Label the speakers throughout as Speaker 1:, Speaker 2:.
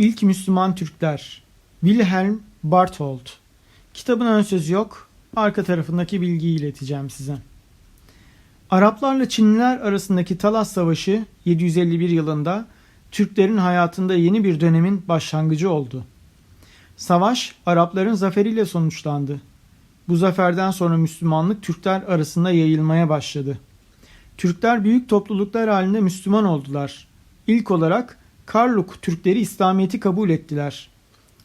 Speaker 1: İlk Müslüman Türkler Wilhelm Barthold Kitabın ön sözü yok. Arka tarafındaki bilgiyi ileteceğim size. Araplarla Çinliler arasındaki Talas Savaşı 751 yılında Türklerin hayatında yeni bir dönemin başlangıcı oldu. Savaş Arapların zaferiyle sonuçlandı. Bu zaferden sonra Müslümanlık Türkler arasında yayılmaya başladı. Türkler büyük topluluklar halinde Müslüman oldular. İlk olarak Karluk Türkleri İslamiyet'i kabul ettiler.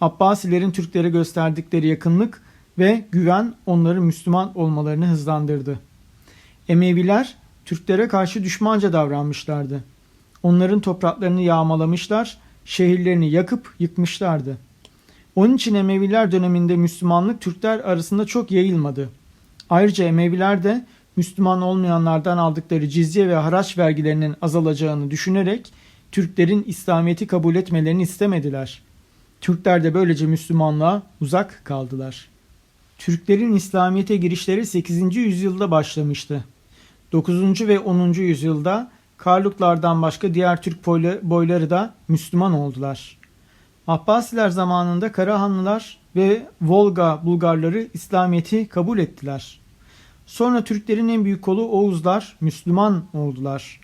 Speaker 1: Abbasilerin Türklere gösterdikleri yakınlık ve güven onların Müslüman olmalarını hızlandırdı. Emeviler Türklere karşı düşmanca davranmışlardı. Onların topraklarını yağmalamışlar, şehirlerini yakıp yıkmışlardı. Onun için Emeviler döneminde Müslümanlık Türkler arasında çok yayılmadı. Ayrıca Emeviler de Müslüman olmayanlardan aldıkları cizye ve haraç vergilerinin azalacağını düşünerek Türklerin İslamiyet'i kabul etmelerini istemediler. Türkler de böylece Müslümanlığa uzak kaldılar. Türklerin İslamiyet'e girişleri 8. yüzyılda başlamıştı. 9. ve 10. yüzyılda Karluklardan başka diğer Türk boyla- boyları da Müslüman oldular. Abbasiler zamanında Karahanlılar ve Volga Bulgarları İslamiyet'i kabul ettiler. Sonra Türklerin en büyük kolu Oğuzlar Müslüman oldular.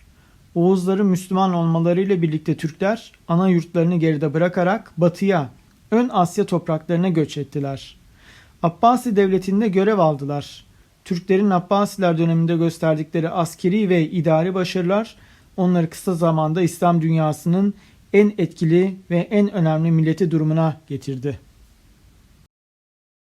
Speaker 1: Oğuzların Müslüman olmalarıyla birlikte Türkler ana yurtlarını geride bırakarak batıya, ön Asya topraklarına göç ettiler. Abbasi devletinde görev aldılar. Türklerin Abbasiler döneminde gösterdikleri askeri ve idari başarılar onları kısa zamanda İslam dünyasının en etkili ve en önemli milleti durumuna getirdi.